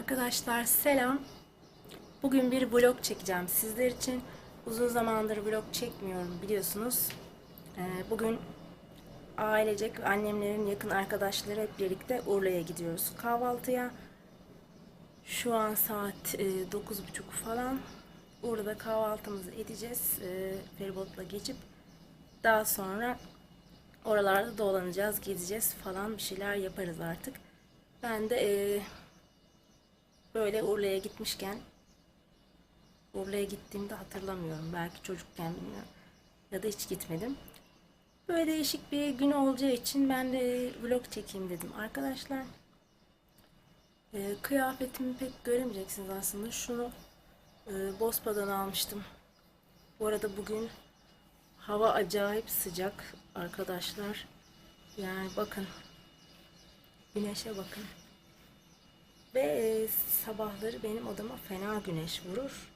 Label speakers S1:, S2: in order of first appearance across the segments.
S1: Arkadaşlar selam. Bugün bir vlog çekeceğim sizler için. Uzun zamandır vlog çekmiyorum biliyorsunuz. Ee, Bugün ailecek annemlerin yakın arkadaşları hep birlikte Urla'ya gidiyoruz kahvaltıya. Şu an saat e, 9.30 falan. Urla'da kahvaltımızı edeceğiz. E, feribotla geçip daha sonra oralarda dolanacağız, gezeceğiz falan bir şeyler yaparız artık. Ben de e, böyle Urla'ya gitmişken Urla'ya gittiğimde hatırlamıyorum. Belki çocukken bilmiyorum. Ya da hiç gitmedim. Böyle değişik bir gün olacağı için ben de vlog çekeyim dedim arkadaşlar. E, kıyafetimi pek göremeyeceksiniz aslında. Şunu e, Bospa'dan almıştım. Bu arada bugün hava acayip sıcak arkadaşlar. Yani bakın. Güneşe bakın. Ve e, sabahları benim odama fena güneş vurur.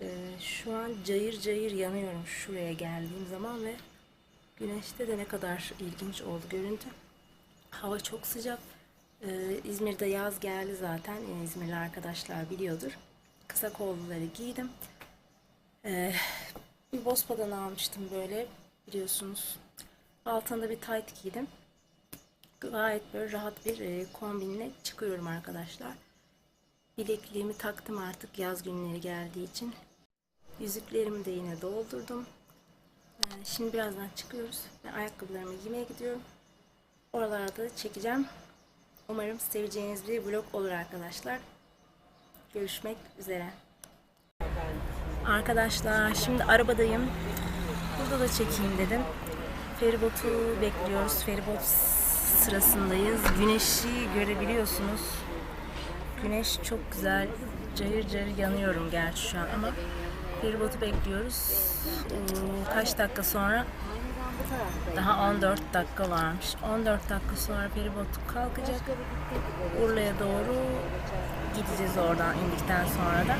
S1: E, şu an cayır cayır yanıyorum şuraya geldiğim zaman ve güneşte de ne kadar ilginç oldu görüntü. Hava çok sıcak. E, İzmir'de yaz geldi zaten. E, İzmirli arkadaşlar biliyordur. Kısa kolluları giydim. E, bir Bospa'dan almıştım böyle biliyorsunuz. Altında bir tight giydim gayet böyle rahat bir e, kombinle çıkıyorum arkadaşlar. Bilekliğimi taktım artık yaz günleri geldiği için. Yüzüklerimi de yine doldurdum. E, şimdi birazdan çıkıyoruz. Ben ayakkabılarımı giymeye gidiyorum. Oralarda çekeceğim. Umarım seveceğiniz bir vlog olur arkadaşlar. Görüşmek üzere. Arkadaşlar şimdi arabadayım. Burada da çekeyim dedim. Feribotu bekliyoruz. Feribot sırasındayız. Güneşi görebiliyorsunuz. Güneş çok güzel. Cayır cayır yanıyorum gerçi şu an ama feribotu bekliyoruz. Ee, kaç dakika sonra? Daha 14 dakika varmış. 14 dakika sonra feribot kalkacak. Urla'ya doğru gideceğiz oradan indikten sonra da.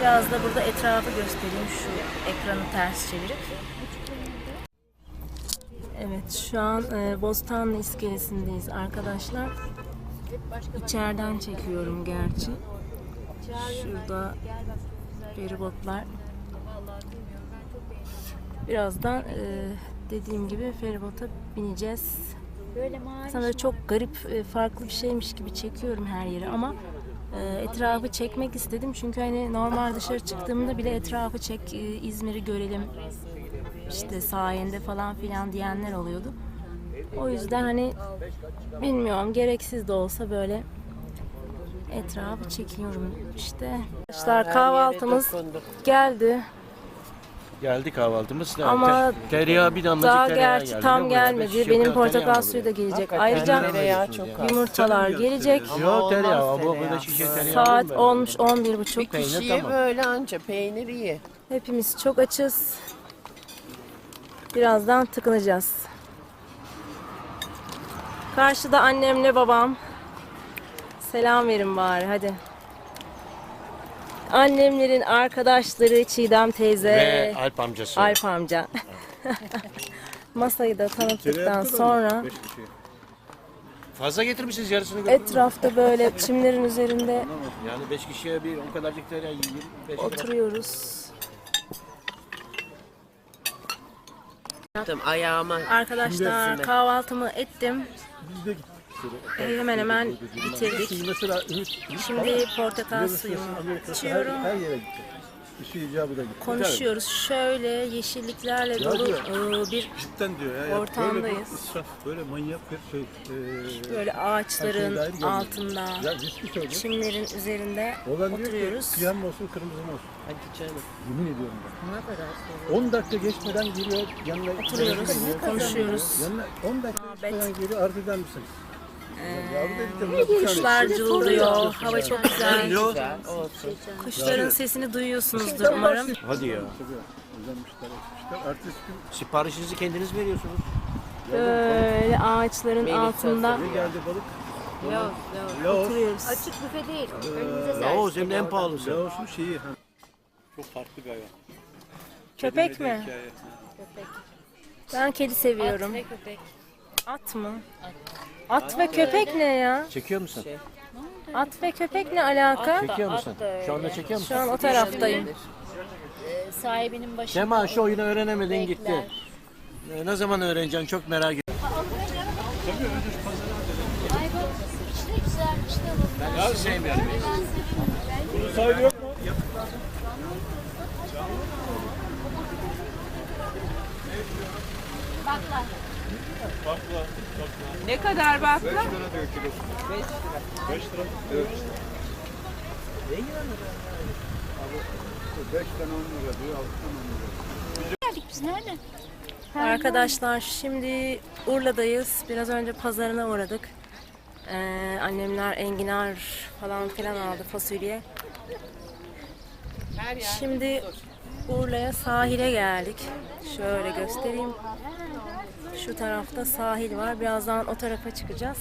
S1: Biraz da burada etrafı göstereyim şu ekranı ters çevirip. Evet şu an e, Bostanlı iskelesindeyiz arkadaşlar. İçeriden çekiyorum gerçi. Şurada feribotlar. Birazdan e, dediğim gibi feribota bineceğiz. Sana çok garip, e, farklı bir şeymiş gibi çekiyorum her yeri ama e, etrafı çekmek istedim. Çünkü hani normal dışarı çıktığımda bile etrafı çek, e, İzmir'i görelim, işte sayende falan filan diyenler oluyordu. O yüzden hani bilmiyorum gereksiz de olsa böyle etrafı çekiyorum işte. Arkadaşlar kahvaltımız geldi
S2: Geldi kahvaltımız da.
S1: ama
S2: Te- tereyağı bir damlacık
S1: daha
S2: tereyağı
S1: gerçi
S2: geldi.
S1: tam gelmedi.
S2: beş
S1: Benim portakal
S2: tereyağı
S1: suyu da gelecek.
S3: Hakikaten
S1: Ayrıca
S3: tereyağı çok az.
S1: yumurtalar gelecek.
S2: Yok tereyağı.
S3: Olmaz
S2: Bu
S3: tereyağı.
S2: burada şişe tereyağı.
S1: Saat olmuş 11.30.
S3: Bir
S2: Peynir
S3: kişiye
S2: tamam.
S3: böyle anca peynir iyi.
S1: Hepimiz çok açız. Birazdan tıkınacağız. Karşıda annemle babam. Selam verin bari hadi. Annemlerin arkadaşları Çiğdem teyze,
S2: Ve Alp amcası.
S1: Alp amca. Masayı da tanıttıktan sonra
S2: Fazla getirmişsiniz yarısını götürün.
S1: etrafta böyle çimlerin üzerinde
S2: Yani 5 kişiye bir o kadarcık tereyağı 25 lira.
S1: oturuyoruz.
S3: Yaptım ayağıma.
S1: Arkadaşlar kahvaltımı ettim. Ee, Hemen hemen bitirdik. Şimdi portakal suyumu içiyorum.
S4: İşi icabı da gitti.
S1: Konuşuyoruz. Şöyle yeşilliklerle dolu e, bir
S4: Cidden diyor ya. ya. Böyle bir
S1: Ortamdayız.
S4: israf, böyle manyak bir şey. E,
S1: böyle
S4: her
S1: ağaçların altında,
S4: ya
S1: çimlerin üzerinde
S4: Olan diyor
S1: oturuyoruz.
S4: ki siyah mı olsun kırmızı mı olsun.
S3: Hadi canım.
S4: Yemin ediyorum ben. 10 dakika geçmeden giriyor yanına.
S1: Oturuyoruz, konuşuyoruz.
S4: Yanına 10 dakika
S1: Muhabbet.
S4: geçmeden geliyor arz eder misiniz?
S1: Ee, Kuşlar cıvıldıyor. Hava çok güzel.
S3: Güzel olsun.
S1: Kuşların sesini duyuyorsunuzdur umarım.
S2: Hadi ya. Siparişinizi kendiniz veriyorsunuz.
S1: Böyle ağaçların altında
S4: ne geldi balık? Laos.
S1: oturuyoruz.
S5: Açık büfe değil. Önünüze
S2: Laos
S5: servis
S2: hem de en pahalısı.
S4: Laos'un şeyi. ha. Çok farklı bir hayvan.
S1: Köpek mi?
S4: Hikaye.
S1: Ben kedi seviyorum.
S5: Ve köpek.
S1: At mı? At ve köpek ne ya?
S2: Çekiyor musun?
S1: At ve köpek ne alaka?
S2: Çekiyor musun? Şu anda çekiyor musun?
S1: Şu an o taraftayım.
S5: Ee, sahibinin başında.
S2: Sema şu oyunu öğrenemedin gitti. Ee, Ne zaman öğreneceksin çok merak ediyorum.
S5: İşte güzelmiş de alalım.
S2: Hiç sevmiyorum.
S5: Ben seviyorum. Bakla.
S3: Ne kadar bakla?
S5: Geldik biz nerede?
S1: Arkadaşlar şimdi Urla'dayız. Biraz önce pazarına uğradık. Ee, annemler enginar falan filan aldı fasulye. Şimdi Urla'ya sahile geldik. Şöyle göstereyim. Şu tarafta sahil var. Birazdan o tarafa çıkacağız.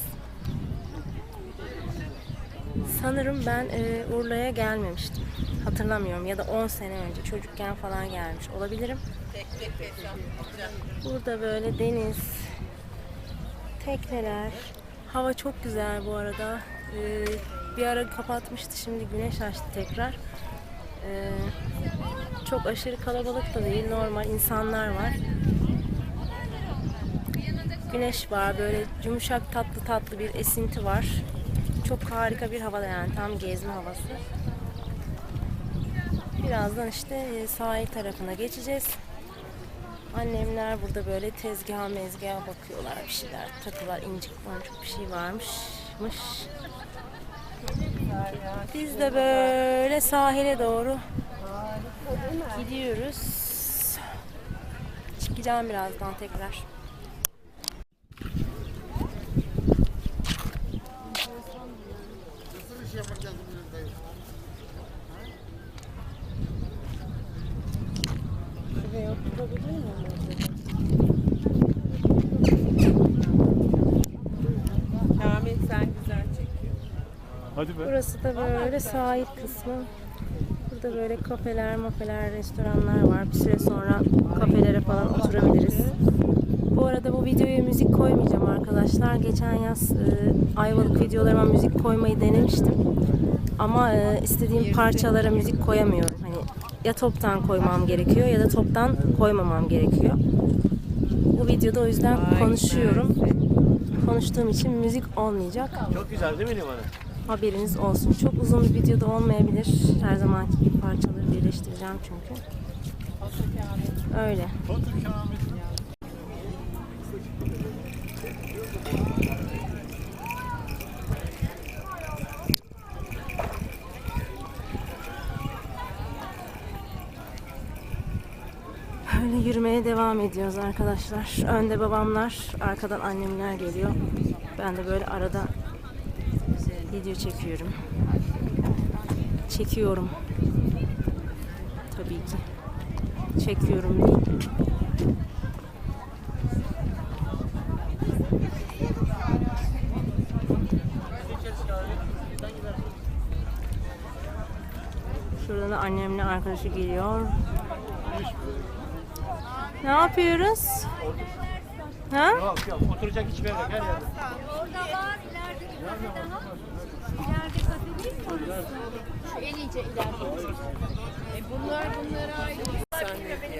S1: Sanırım ben e, Urla'ya gelmemiştim. Hatırlamıyorum ya da 10 sene önce çocukken falan gelmiş olabilirim. Burada böyle deniz, tekneler. Hava çok güzel bu arada. Ee, bir ara kapatmıştı şimdi güneş açtı tekrar. Ee, çok aşırı kalabalık da değil normal insanlar var. Güneş var böyle yumuşak tatlı tatlı bir esinti var. Çok harika bir havada yani tam gezme havası. Birazdan işte e, sahil tarafına geçeceğiz. Annemler burada böyle tezgaha mezgaha bakıyorlar bir şeyler. Takılar, incik boncuk bir şey varmışmış. Biz de böyle sahile doğru gidiyoruz. Çıkacağım birazdan tekrar.
S3: Kamil sen güzel çekiyor.
S4: Hadi be.
S1: Burası da böyle sahil kısmı. Burada böyle kafeler, mafeler, restoranlar var. Bir süre sonra kafelere falan oturabiliriz. Bu arada bu videoya müzik koymayacağım arkadaşlar. Geçen yaz e, Ayvalık videolarıma müzik koymayı denemiştim. Ama e, istediğim parçalara müzik koyamıyorum. Hani ya toptan koymam gerekiyor ya da toptan koymamam gerekiyor. Bu videoda o yüzden konuşuyorum. Konuştuğum için müzik olmayacak.
S2: Çok güzel değil mi limanı?
S1: Haberiniz olsun. Çok uzun bir videoda olmayabilir. Her zamanki gibi parçaları birleştireceğim çünkü. Öyle. Öyle yürümeye devam ediyoruz arkadaşlar. Önde babamlar, arkadan annemler geliyor. Ben de böyle arada video çekiyorum. Çekiyorum. Tabii ki. Çekiyorum değil. Şuradan da annemle arkadaşı geliyor. Ne yapıyoruz? Ha?
S2: Yok yok oturacak hiçbir yer yok her yerde.
S5: Orada var ileride bir kafe daha. İleride kafe değil mi orası? Şu en iyice ileride.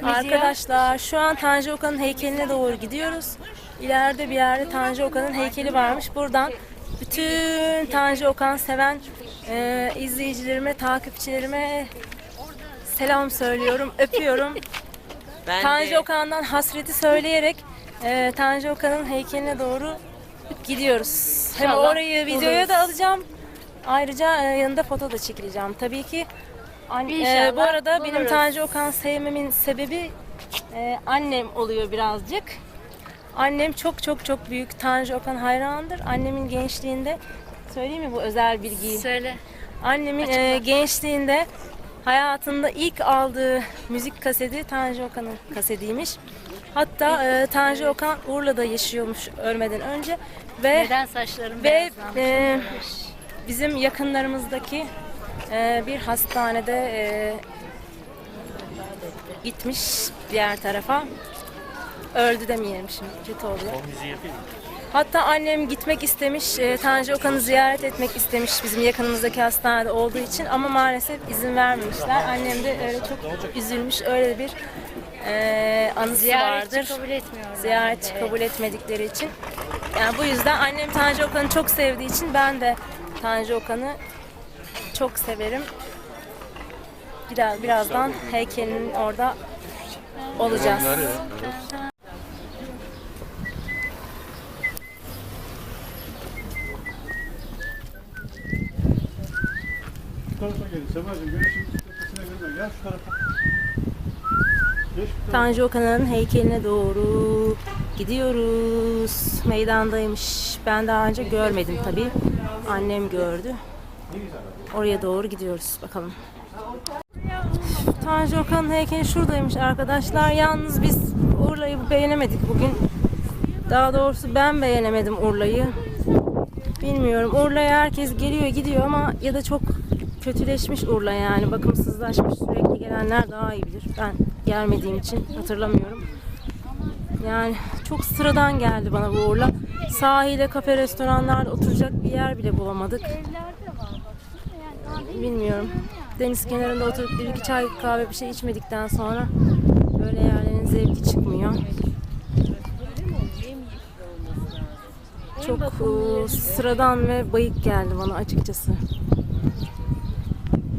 S1: Arkadaşlar şu an Tanju Okan'ın heykeline doğru gidiyoruz. İleride bir yerde Tanju Okan'ın heykeli varmış. Buradan bütün Tanju Okan seven e, izleyicilerime, takipçilerime selam söylüyorum, öpüyorum.
S3: Ben
S1: Tanju
S3: de
S1: Okan'dan hasreti söyleyerek e, Tanju Okan'ın heykeline doğru gidiyoruz. Hem orayı videoya da alacağım. Ayrıca e, yanında foto da çekileceğim. Tabii ki an- e,
S5: İnşallah
S1: bu arada benim
S5: buluruz.
S1: Tanju Okan sevmemin sebebi e, annem oluyor birazcık. Annem çok çok çok büyük Tanju Okan hayranıdır. Annemin gençliğinde söyleyeyim mi bu özel bilgiyi?
S5: Söyle.
S1: Annemin e, gençliğinde hayatında ilk aldığı müzik kaseti Tanju Okan'ın kasetiymiş. Hatta e, Tanju Okan Urla'da yaşıyormuş ölmeden önce ve
S5: Neden saçlarım
S1: ve
S5: beyazlamış?
S1: e, bizim yakınlarımızdaki e, bir hastanede e, gitmiş diğer tarafa. Öldü demeyelim şimdi kötü oluyor.
S2: O müziği yapayım mı?
S1: Hatta annem gitmek istemiş, e, Tanju Okan'ı ziyaret etmek istemiş bizim yakınımızdaki hastanede olduğu için ama maalesef izin vermemişler. Annem de öyle çok üzülmüş, öyle bir e, anısı
S5: Ziyaretçi
S1: vardır.
S5: kabul etmiyorlar.
S1: Ziyaretçi
S5: Evet.
S1: kabul etmedikleri için. Yani bu yüzden annem Tanju Okan'ı çok sevdiği için ben de Tanju Okan'ı çok severim. Biraz birazdan heykelinin orada olacağız. Tanju Okan'ın heykeline doğru gidiyoruz. Meydandaymış. Ben daha önce görmedim tabii. Annem gördü. Oraya doğru gidiyoruz bakalım. Tanju Okan'ın heykeli şuradaymış arkadaşlar. Yalnız biz Urla'yı beğenemedik bugün. Daha doğrusu ben beğenemedim Urla'yı. Bilmiyorum. Urla'ya herkes geliyor gidiyor ama ya da çok kötüleşmiş Urla yani. Bakımsızlaşmış. Sürekli gelenler daha iyi bilir. Ben gelmediğim için hatırlamıyorum. Yani çok sıradan geldi bana bu Urla. Sahile, kafe, restoranlarda oturacak bir yer bile bulamadık. Bilmiyorum. Deniz kenarında oturup bir iki çay kahve bir şey içmedikten sonra böyle yerlerin zevki çıkmıyor. Çok e, sıradan ve bayık geldi bana açıkçası.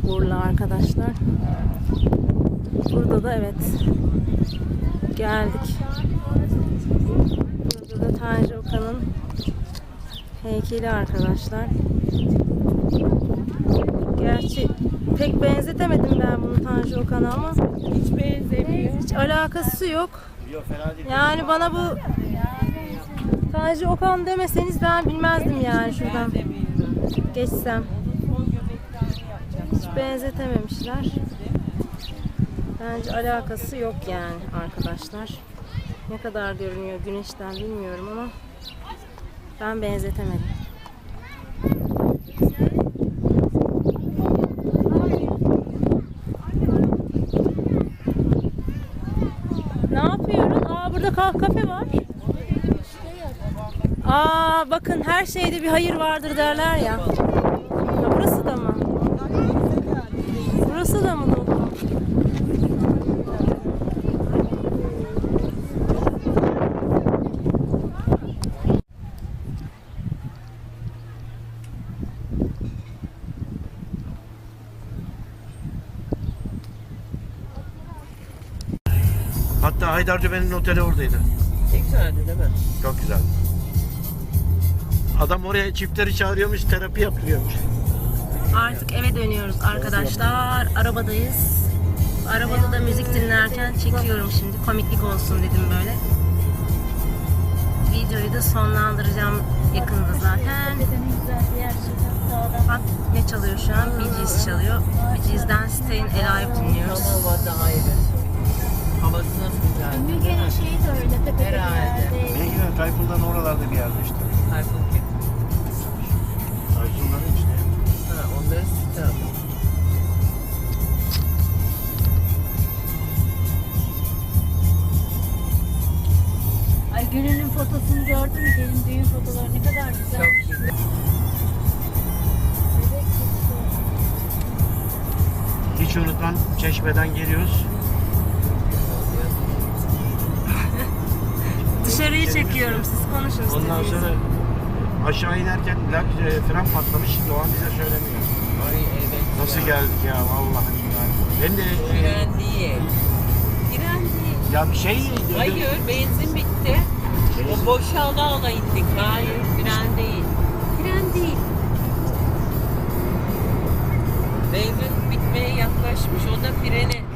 S1: Urla arkadaşlar. Burada da evet geldik. Burada da Tanju Okan'ın heykeli arkadaşlar. Gerçi pek benzetemedim ben bunu Tanju Okan'a ama
S3: Hiç benzemiyor.
S1: hiç alakası yok. Yani bana bu Tanju Okan demeseniz ben bilmezdim yani şuradan geçsem. Hiç benzetememişler. Bence alakası yok yani arkadaşlar. Ne kadar görünüyor güneşten bilmiyorum ama ben benzetemedim. Ne yapıyoruz? Aa burada ka- kafe var. Aa bakın her şeyde bir hayır vardır derler ya. Ha, burası da mı? Burası da mı dolu?
S2: Hatta Haydar Dümen'in oteli oradaydı.
S3: Ne güzeldi değil mi?
S2: Çok güzel. Adam oraya çiftleri çağırıyormuş, terapi yaptırıyormuş.
S1: Artık eve dönüyoruz arkadaşlar. Arabadayız. Arabada da müzik dinlerken çekiyorum şimdi. Komiklik olsun dedim böyle. Videoyu da sonlandıracağım yakında zaten. Bak ne çalıyor şu an? Bee Gees çalıyor. Bee Gees'den Stayin Alive dinliyoruz.
S3: Havası nasıl güzel.
S5: Müge'nin şeyi de öyle bir
S3: Herhalde.
S2: Bilgiler Tayfun'dan oralarda bir yerde işte.
S3: Tayfun kim?
S2: Tayfun'dan işte.
S3: Ha, onların sütü ama.
S5: Ay Gönül'ün fotosunu gördün mü? Gelin düğün fotoları ne kadar güzel.
S3: Çok güzel.
S2: Hiç unutmam Çeşme'den geliyoruz.
S1: çekiyorum siz konuşun.
S2: Ondan sonra aşağı inerken lak, e, fren patlamış. Doğan bize söylemiyor.
S3: Ay evet.
S2: Nasıl ya. geldik ya vallahi ya. Ben de e,
S3: Fren
S2: ya bir şey dedim.
S3: Hayır benzin bitti. O boş ala ala indik. Hayır fren değil. Fren değil. Benzin bitmeye yaklaşmış. O da freni